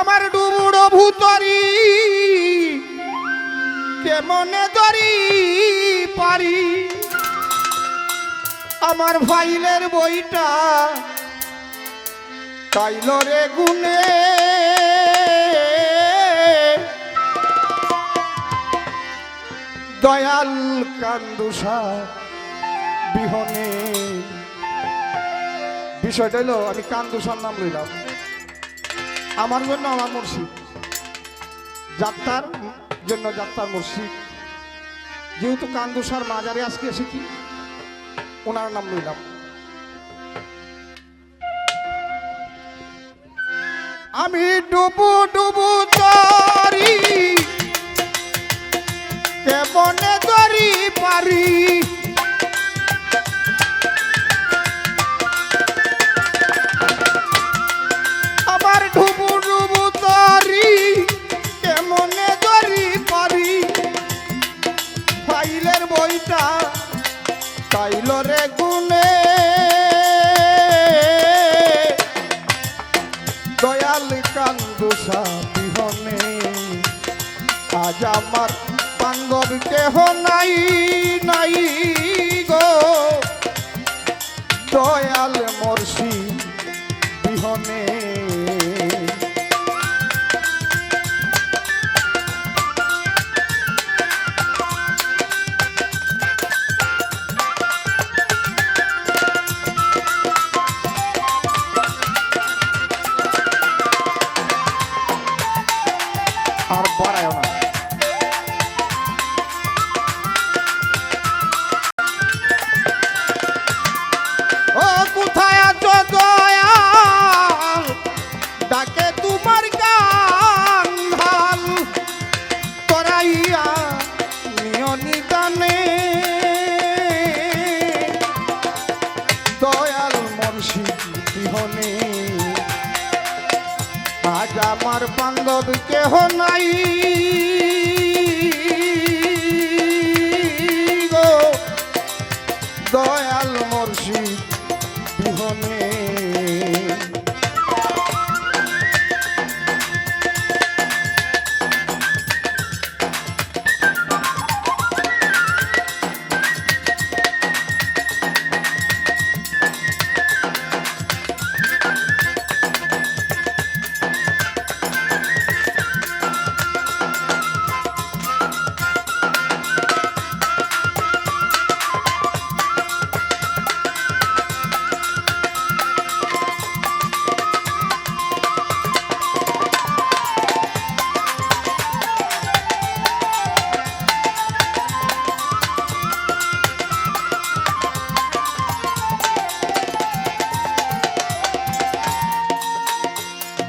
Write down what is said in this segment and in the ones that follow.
আমার ডুবুড়ো ভূতরি কেমনে দরি পারি? আমার ফাইলের বইটা তাইল রে গুনে। দয়াল কান্দুষা বিহনে। বিষয়টা হলো আমি কান্দুষার নাম লইলাম। আমার জন্য আমার মুর্শিদ। যাত্রার জন্য যাত্রার মুর্শিদ। যেহেতু কান্দুসার মাজারে আজকে এসেছি, ওনার নাম লইলাম আমি ডুবু ডুবু তরি, কেমনে দরি পারি? আজ আমার বান্ধব কেহ নাই নাই গো। দয়াল মর্ষি বিহনে। আর বাড়ায় না। আজ আমার বান্ধব কেহ নাই। গো দয়াল মর্ষি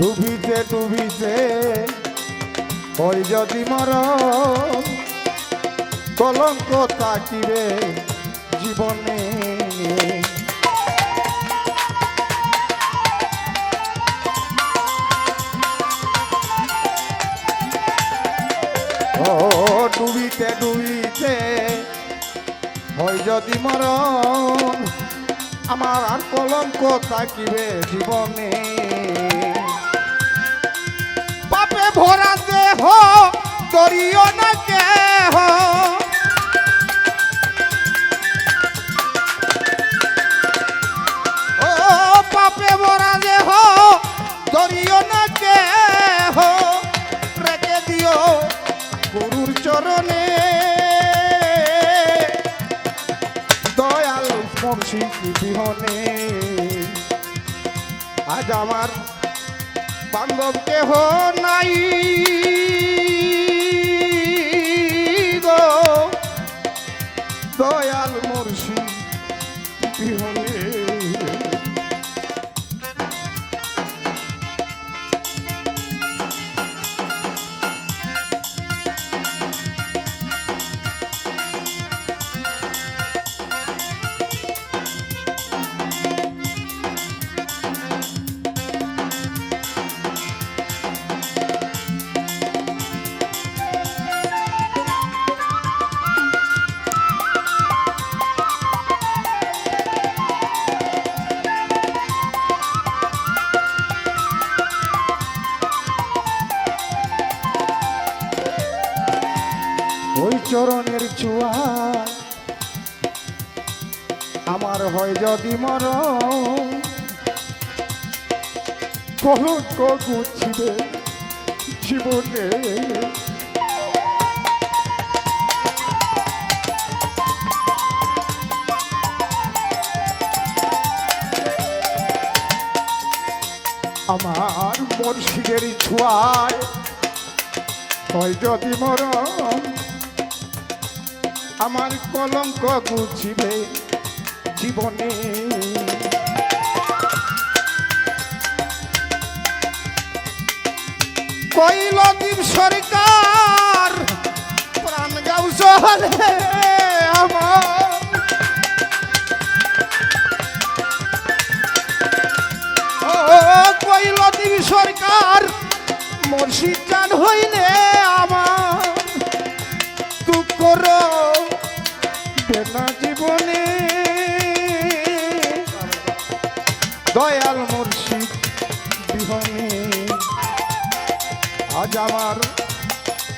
ডুবিতে ডুবিতে ওই যদি মর কলঙ্ক তাকিরে জীবনে। ডুবিতে ডুবিতে। ওই যদি মরণ আমার আর কলঙ্ক তাকিবে জীবনে। ভরা দেহ করিও না কেহ। ও পাপে ভরা দেহ করিও না কেহ। রেখে দিও গুরুর চরণে। দয়াল স্পর্শী বিহনে। আজ আমার বান্ধব কেহ নাই গো। চুয়া আমার হয় যদি মর কলঙ্ক জীবনে। আমার মুর্শিদের ছোঁয়ায় হয় যদি মরম আমার কলঙ্ক গুছিবে জীবনে। কৈলদীপ সরকার প্রাণ গাউ শহরে আমার। আজ আমার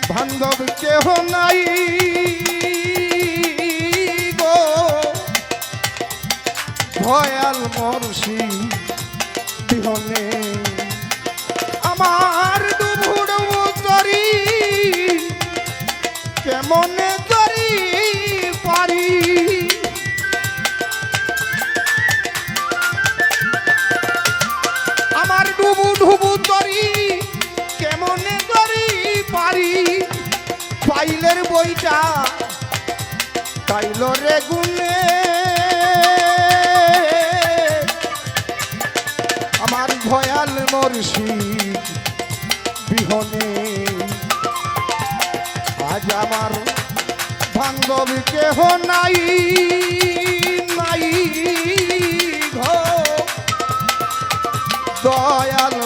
বান্ধব কেহ নাই গো। দয়াল মুর্শিদ বিহনে আমার বইটা তাইল রে গুনে আমার ভয়াল মর্শিদ বিহনে। আজ আমার বান্ধব কেহ নাই নাই ঘো। দয়াল